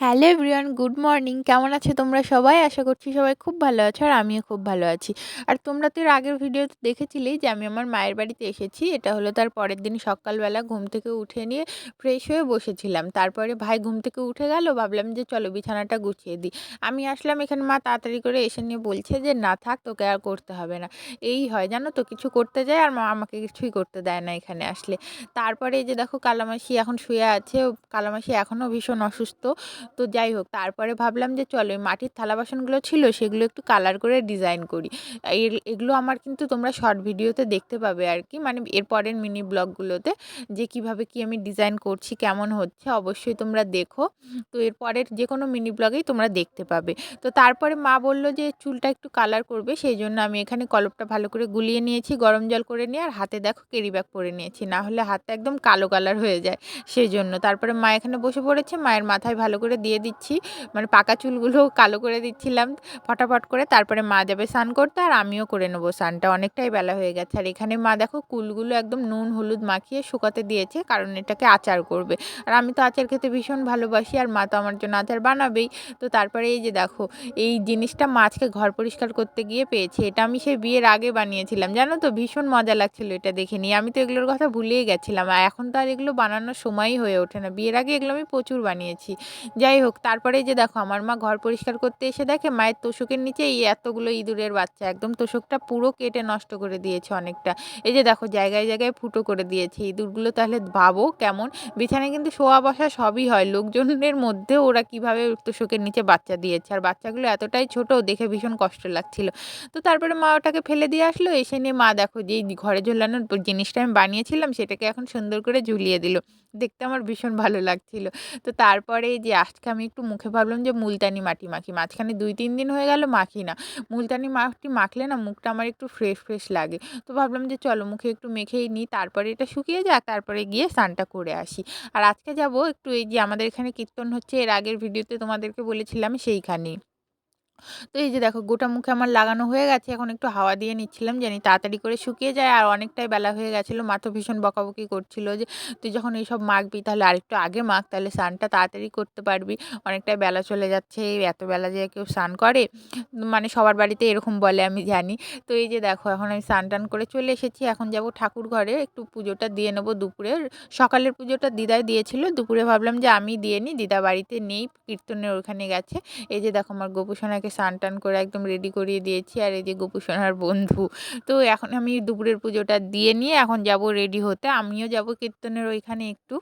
Hello everyone good morning কেমন আছো তোমরা সবাই? আশা করছি সবাই খুব ভালো আছো আর আমিও খুব ভালো আছি। আর তোমরা তো এর আগের ভিডিওতে দেখেছিলেই যে আমি আমার মায়ের বাড়িতে এসেছি। এটা হলো তার পরের দিন সকালবেলা ঘুম থেকে উঠে নিয়ে ফ্রেশ হয়ে বসেছিলাম। তারপরে ভাই ঘুম থেকে উঠে গেল, ভাবলাম যে চলো বিছানাটা গুছিয়ে দিই। আমি আসলাম এখানে, মা তাড়াতাড়ি করে এসে নিয়ে বলছে যে, না থাক, তোকে আর করতে হবে না। এই হয় জানো তো, কিছু করতে যায় আর মা আমাকে কিছুই করতে দেয় না এখানে আসলে। তারপরে এই যে দেখো, কালামাসি এখন শুয়ে আছে। কালামাসি এখনও ভীষণ অসুস্থ। তো যাই হোক, তারপরে ভাবলাম যে চলো ওই মাটির থালা বাসনগুলো ছিল সেগুলো একটু কালার করে ডিজাইন করি। এগুলো আমার কিন্তু তোমরা শর্ট ভিডিওতে দেখতে পাবে আর কি। মানে এর পরের মিনি ব্লগগুলোতে যে কীভাবে কি আমি ডিজাইন করছি, কেমন হচ্ছে অবশ্যই তোমরা দেখো। তো এর পরের যে কোনো মিনি ব্লগেই তোমরা দেখতে পাবে। তো তারপরে মা বলল যে চুলটা একটু কালার করবে সেই জন্য আমি এখানে কলপটা ভালো করে গুলিয়ে নিয়েছি, গরম জল করে নিয়ে আর হাতে দেখো কেরি ব্যাগ পরে নিয়েছি। না হলে হাতটা একদম কালো কালার হয়ে যায় সেই জন্য তারপরে মা এখানে বসে পড়েছে, মায়ের মাথায় ভালো করে দিয়ে দিচ্ছি। মানে পাকা চুলগুলো কালো করে দিচ্ছিলাম ফটাফট করে। তারপরে মা যাবে স্নান করতে আর আমিও করে নেব স্নানটা। অনেকটাই বেলা হয়ে গেছে। আর এখানে মা দেখো কুলগুলো একদম নুন হলুদ মাখিয়ে শুকাতে দিয়েছে কারণ এটাকে আচার করবে। আর আমি তো আচার খেতে ভীষণ ভালোবাসি আর মা তো আমার জন্য আচার বানাবেই। তো তারপরে এই যে দেখো, এই জিনিসটা মাছকে ঘর পরিষ্কার করতে গিয়ে পেয়েছি। এটা আমি সেই বিয়ের আগে বানিয়েছিলাম। জানো তো ভীষণ মজা লাগছিল এটা দেখে নিয়ে। আমি তো এগুলোর কথা ভুলেই গেছিলাম। আর এখন তো আর এগুলো বানানোর সময়ই হয়ে ওঠে না। বিয়ের আগে এগুলো আমি প্রচুর বানিয়েছি। যাই হোক তারপরে যে দেখো আমার মা ঘর পরিষ্কার করতে এসে দেখে মায়ের তোষকের নিচে এই এতগুলো ইঁদুরের বাচ্চা, একদম তোষকটা পুরো কেটে নষ্ট করে দিয়েছে অনেকটা। এই যে দেখো জায়গায় জায়গায় ফুটো করে দিয়েছে, ইঁদুরগুলো তাহলে ভাবো কেমন? বিছানায় কিন্তু শোয়া বসা সবই হয়, লোকজনের মধ্যে ওরা কীভাবে তোষকের নিচে বাচ্চা দিয়েছে? আর বাচ্চাগুলো এতটাই ছোট, দেখে ভীষণ কষ্ট লাগছিল। তো তারপরে মা ওটাকে ফেলে দিয়ে আসলো, এসে নিয়ে মা দেখো যেই ঘরে ঝোলানোর জিনিসটা আমি বানিয়েছিলাম, সেটাকে এখন সুন্দর করে ঝুলিয়ে দিল। দেখতে আমার ভীষণ ভালো লাগছিল। তো তারপরে যে আজকে আমি একটু মুখে ভাবলাম যে মুলতানি মাটি মাখি। মাঝখানে দুই, তিন দিন হয়ে গেল মাখি না। মুলতানি মাটি মাখলে না মুখটা আমার একটু ফ্রেশ ফ্রেশ লাগে। তো ভাবলাম যে চলো মুখে একটু মেখেই নিই, তারপরে এটা শুকিয়ে যাক, তারপরে গিয়ে স্নানটা করে আসি। আর আজকে যাব একটু এই যে আমাদের এখানে কীর্তন হচ্ছে, এর আগের ভিডিওতে তোমাদেরকে বলেছিলাম সেইখানেই। তো এই যে দেখো গোটা মুখে আমার লাগানো হয়ে গেছে, এখন একটু হাওয়া দিয়ে নিচ্ছিলাম জানি তাড়াতাড়ি করে শুকিয়ে যায়। আর অনেকটাই বেলা হয়ে গেছিল, মা তো ভীষণ বকাবকি করছিল যে, তুই যখন এইসব মাখবি তাহলে আরেকটু আগে মাখ, তাহলে স্নানটা তাড়াতাড়ি করতে পারবি। অনেকটাই বেলা চলে যাচ্ছে, এত বেলা যে কেউ স্নান করে মানে সবার বাড়িতে এরকম বলে, আমি জানি। তো এই যে দেখো এখন আমি স্নান টান করে চলে এসেছি, এখন যাব ঠাকুর ঘরে, একটু পুজোটা দিয়ে নেব দুপুরের। সকালের পুজোটা দিদাই দিয়েছিল, দুপুরে ভাবলাম যে আমি দিয়ে নিই, দিদা বাড়িতে নেই, কীর্তনের ওখানে গেছে। এই যে দেখো আমার গোপুসোনাকে ওকে টান করে একদম রেডি করিয়ে দিয়েছি। আর এই যে গোপু সোনার বন্ধু, তো এখন আমি দুপুরের পুজোটা দিয়ে নিয়ে এখন যাব রেডি হতে। আমিও যাব কীর্তনের ওইখানে একটু।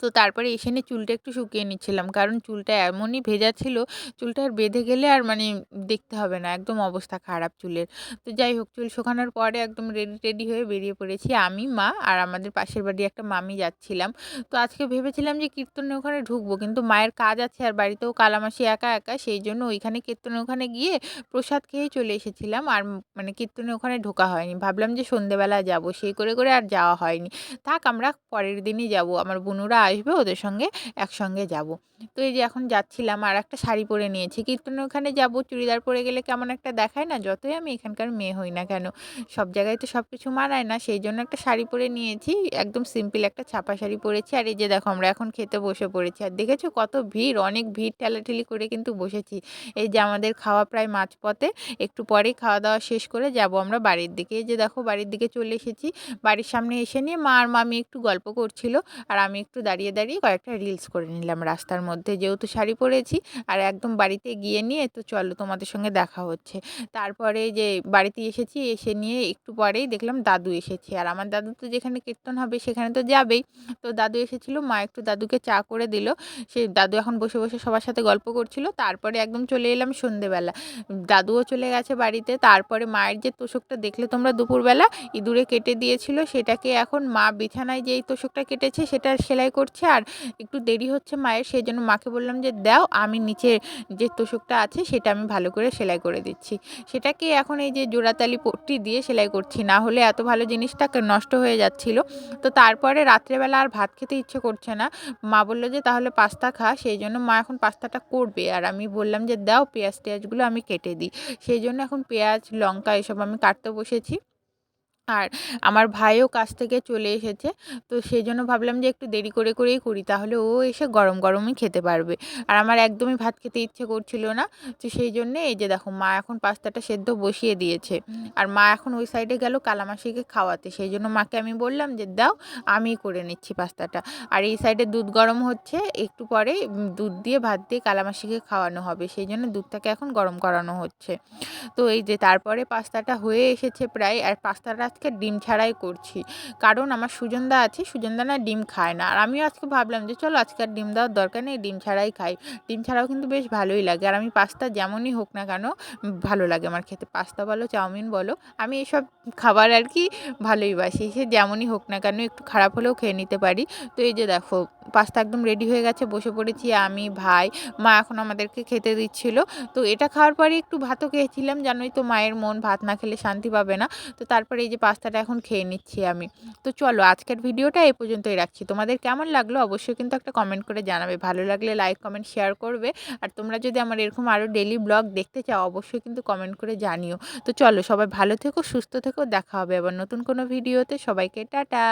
তো তারপরে এসে নিয়ে চুলটা একটু শুকিয়ে নিচ্ছিলাম। কারণ চুলটা এমনই ভেজা ছিল, চুলটা আর বেঁধে গেলে আর মানে দেখতে হবে না, একদম অবস্থা খারাপ চুলের। তো যাই হোক, চুল শুকানোর পরে একদম রেডি টেডি হয়ে বেরিয়ে পড়েছি আমি, মা আর আমাদের পাশের বাড়ি একটা মামি যাচ্ছিলাম। তো আজকে ভেবেছিলাম যে কীর্তনের ওখানে ঢুকবো, কিন্তু মায়ের কাজ আছে আর বাড়িতেও কালামাসি একা একা, সেই জন্য ওইখানে কীর্তনের ওখানে গিয়ে প্রসাদ খেয়েই চলে এসেছিলাম। আর মানে কীর্তনের ওখানে ঢোকা হয়নি, ভাবলাম যে সন্ধেবেলা যাব, সেই করে করে আর যাওয়া হয়নি। থাক, আমরা পরের দিনই যাব, আমার বোনুরা আসবে ওদের সঙ্গে একসঙ্গে যাব। তো এই যে এখন যাচ্ছিলাম আর একটা শাড়ি পরে নিয়েছি। কীর্তনের ওখানে যাব, চুড়িদার পরে গেলে কেমন একটা দেখায় না? যতই আমি এখানকার মেয়ে হই না কেন, সব জায়গায় তো সব কিছু মানায় না। সেই জন্য একটা শাড়ি পরে নিয়েছি, একদম সিম্পল একটা ছাপা শাড়ি পরেছি। আর এই যে দেখো, আমরা এখন খেতে বসে পড়েছি। আর দেখেছ কত ভিড়? অনেক ভিড় ঠেলাঠেলি করে কিন্তু বসেছি। এই যে আমাদের খাওয়া প্রায় মাঝপথে, একটু পরেই খাওয়া দাওয়া শেষ করে যাব আমরা বাড়ির দিকে। এই যে দেখো, বাড়ির দিকে চলে এসেছি। বাড়ির সামনে এসে নিয়ে মা আর মামি একটু গল্প করছিল, আর আমি একটু দাঁড়িয়ে দাঁড়িয়ে দাঁড়িয়ে কয়েকটা রিলস করে নিলাম রাস্তার মধ্যে। যেহেতু শাড়ি পরেছি আর একদম বাড়িতে গিয়ে নিয়ে, তো চলো তোমাদের সঙ্গে দেখা হচ্ছে। তারপরে যে বাড়িতে এসেছি, এসে নিয়ে একটু পরেই দেখলাম দাদু এসেছে। আর আমার দাদু তো যেখানে কীর্তন হবে সেখানে তো যাবেই। তো দাদু এসেছিল, মা একটু দাদুকে চা করে দিল। সে দাদু এখন বসে বসে সবার সাথে গল্প করছিল। তারপরে একদম চলে এলাম সন্ধেবেলা। দাদুও চলে গেছে বাড়িতে। তারপরে মায়ের যে তোষকটা দেখলে তোমরা দুপুরবেলা, ইঁদুরে কেটে দিয়েছিল সেটাকে এখন মা বিছানায় যেই তোষকটা কেটেছে সেটা সেলাই করছে আর একটু দেরি হচ্ছে মায়ের সেই জন্য মাকে বললাম যে, দাও, আমি নিচে যে তোষকটা আছে, সেটা আমি ভালো করে সেলাই করে দিচ্ছি। সেটাকে এখন এই যে জোড়াতালি পট্টি দিয়ে সেলাই করছি, না হলে এত ভালো জিনিসটা নষ্ট হয়ে যাচ্ছিল। তো তারপরে রাত্রেবেলা আর ভাত খেতে ইচ্ছে করছে না। মা বলল যে, তাহলে পাস্তা খা। সেই জন্য মা এখন পাস্তাটা করবে আর আমি বললাম যে, দাও পেঁয়াজ টেয়াজগুলো আমি কেটে দিই। সেই জন্য এখন পেঁয়াজ, লঙ্কা এসব আমি কাটতে বসেছি। আর আমার ভাইও কাজ থেকে চলে এসেছে। তো সেই জন্য ভাবলাম যে একটু দেরি করে, করেই করি, তাহলে ও এসে গরম, গরমই খেতে পারবে। আর আমার একদমই ভাত খেতে ইচ্ছে করছিল না। তো সেই জন্যে এই যে দেখো, মা এখন পাস্তাটা সেদ্ধ বসিয়ে দিয়েছে। আর মা এখন ওই সাইডে গেল কালামাসিকে খাওয়াতে। সেই জন্য মাকে আমি বললাম যে, দাও, আমি করে নিচ্ছি পাস্তাটা। আর এই সাইডে দুধ গরম হচ্ছে, একটু পরে দুধ দিয়ে ভাত দিয়ে কালামাসিকে খাওয়ানো হবে। সেই জন্য দুধটাকে এখন গরম করানো হচ্ছে। তো এই যে তারপরে পাস্তাটা হয়ে এসেছে প্রায়, আর পাস্তাটা আজকে ডিম ছাড়াই করছি। কারণ আমার সুজনদা আছে, সুজনদা না ডিম খায় না। আর আমিও আজকে ভাবলাম যে চলো আজকে আর ডিম দেওয়ার দরকার নেই, ডিম ছাড়াই খাই। ডিম ছাড়াও কিন্তু বেশ ভালোই লাগে। আর আমি পাস্তা যেমনই হোক না কেন, ভালো লাগে আমার খেতে। পাস্তা বলো, চাউমিন বলো, আমি এসব খাবার আর কি ভালোই বাসি। সে যেমনই হোক না কেন, একটু খারাপ হলেও খেয়ে নিতে পারি। তো এই যে দেখো পাস্তা একদম রেডি হয়ে গেছে, বসে পড়েছি আমি, ভাই, মা এখন আমাদেরকে খেতে দিচ্ছিল। তো এটা খাওয়ার পরে একটু ভাতও খেয়েছিলাম, জানোই তো মায়ের মন, ভাত না খেলে শান্তি পাবে না। তো তারপরে এই যে পাস্তাটা এখন খেয়ে নিচ্ছি আমি। তো চলো আজকের ভিডিওটা এই পর্যন্তই রাখছি। তোমাদের কেমন লাগল অবশ্যই কিন্তু একটা কমেন্ট করে জানাবে। ভালো লাগলে লাইক কমেন্ট শেয়ার করবে। আর তোমরা যদি আমার এরকম আরও ডেলি ব্লগ দেখতে চাও, অবশ্যই কিন্তু কমেন্ট করে জানিও। তো চলো সবাই ভালো থেকো, সুস্থ থেকো, দেখা হবে আবার নতুন কোনো ভিডিওতে। সবাইকে টাটা!